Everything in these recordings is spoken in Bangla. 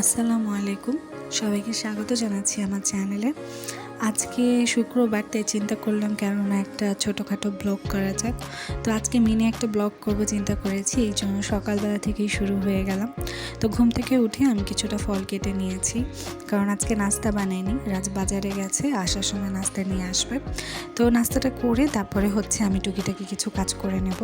আসসালামু আলাইকুম। সবাইকে স্বাগত জানাচ্ছি আমার চ্যানেলে। আজকে শুক্রবার, তাই চিন্তা করলাম কেননা একটা ছোটোখাটো ব্লগ করা যাক। তো আজকে মিনি একটা ব্লগ করব চিন্তা করেছি, এই জন্য সকালবেলা থেকেই শুরু হয়ে গেলাম। তো ঘুম থেকে উঠে আমি কিছুটা ফল কেটে নিয়েছি, কারণ আজকে নাস্তা বানাইনি। রাজ বাজারে গেছে, আসার সময় নাস্তা নিয়ে আসবে। তো নাস্তাটা করে তারপরে হচ্ছে আমি টুকিটাকি কিছু কাজ করে নেব।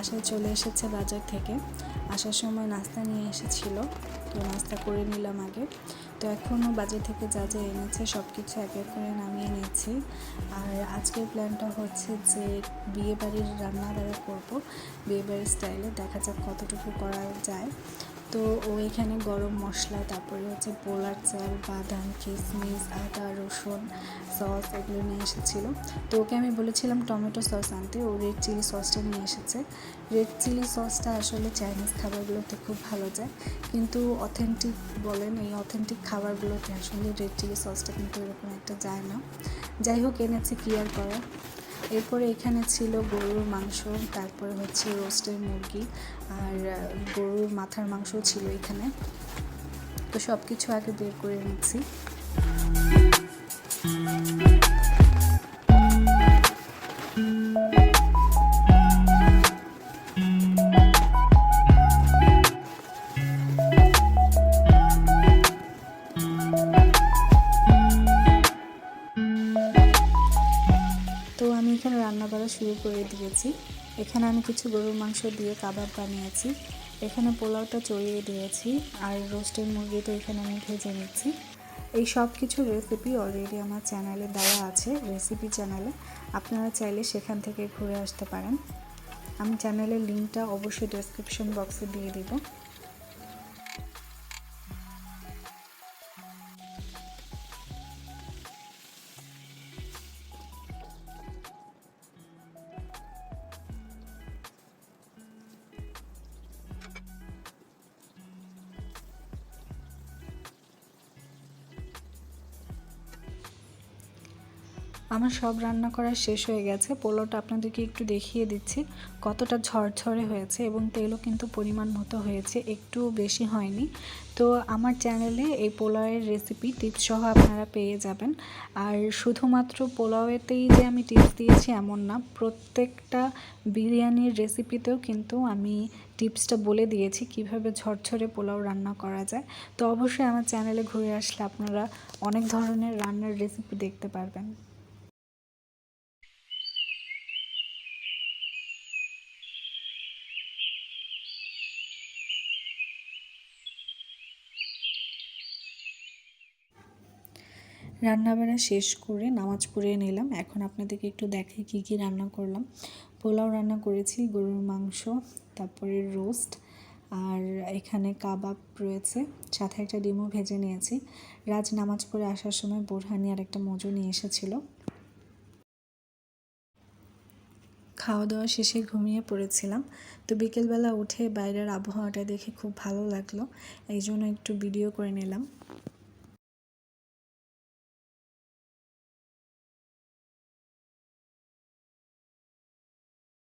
বাসায় চলে এসেছে বাজার থেকে। আসার সময় নাস্তা নিয়ে এসেছিল, তো নাস্তা করে নিলাম আগে। তো এখনও বাজার থেকে যা যা এনেছে সব কিছু এক এক করে নামিয়ে নিয়েছি। আর আজকের প্ল্যানটা হচ্ছে যে বিয়ে বাড়ির রান্না বাড়া করব বিয়ে বাড়ির স্টাইলে দেখা যাক কতটুকু করা যায়। তো ওইখানে গরম মশলা, তারপরে হচ্ছে পোলার চাল, বাদাম কিশমিশ আদা, রসুন, সস এগুলো নিয়ে এসেছিল। তো ওকে আমি বলেছিলাম টমেটো সস আনতে, ও রেড চিলি সসটা নিয়ে এসেছে। রেড চিলি সসটা আসলে চাইনিজ খাবারগুলোতে খুব ভালো যায়, কিন্তু অথেন্টিক বলেন এই অথেন্টিক খাবারগুলোতে আসলে রেড চিলি সসটা কিন্তু এরকম একটা যায় না। যাই হোক, এনেছে কি আর করা এরপরে এখানে ছিল গরুর মাংস, তারপরে হচ্ছে রোস্টের মুরগি আর গরুর মাথার মাংসও ছিল এখানে। তো সব কিছু আগে বের করে নিচ্ছি। তো রান্না করা শুরু করে দিয়েছি। এখানে আমি কিছু গরুর মাংস দিয়ে কাবাব বানিয়েছি। এখানে পোলাওটা চড়িয়ে দিয়েছি আর রোস্টের মুরগিটা এখানে আমি ভেজে নিচ্ছি। এই সব কিছু রেসিপি অলরেডি আমার চ্যানেলে দেওয়া আছে রেসিপি চ্যানেলে আপনারা চাইলে সেখান থেকে ঘুরে আসতে পারেন। আমি চ্যানেলের লিঙ্কটা অবশ্যই ডেসক্রিপশন বক্সে দিয়ে দিব। আমার সব রান্না করা শেষ হয়ে গেছে। পোলাওটা আপনাদেরকে একটু দেখিয়ে দিচ্ছি। কতটা ঝরঝরে হয়েছে এবং তেলও কিন্তু পরিমাণ মতো হয়েছে একটু বেশি হয়নি। তো আমার চ্যানেলে এই পোলাওয়ের রেসিপি টিপস সহ আপনারা পেয়ে যাবেন। আর শুধুমাত্র পোলাওয়েতেই যে আমি টিপস দিয়েছি এমন না, প্রত্যেকটা বিরিয়ানির রেসিপিতেও কিন্তু আমি টিপসটা বলে দিয়েছি কীভাবে ঝরঝরে পোলাও রান্না করা যায়। তো অবশ্যই আমার চ্যানেলে ঘুরে আসলে আপনারা অনেক ধরনের রান্নার রেসিপি দেখতে পারবেন। রান্নাবাড়া শেষ করে নামাজ পড়ে নিলাম। এখন আপনাদেরকে একটু দেখাই কী কী রান্না করলাম। পোলাও রান্না করেছি, গরুর মাংস, তারপরে রোস্ট, আর এখানে কাবাব রয়েছে। সাথে একটা ডিমও ভেজে নিয়েছি। রাজ নামাজ পড়ে আসার সময় বোরহানি আর একটা মজু নিয়ে এসেছিল। খাওয়া দাওয়া শেষে ঘুমিয়ে পড়েছিলাম। তো বিকেলবেলা উঠে বাইরের আবহাওয়াটা দেখে খুব ভালো লাগল। এই জন্য একটু ভিডিও করে নিলাম।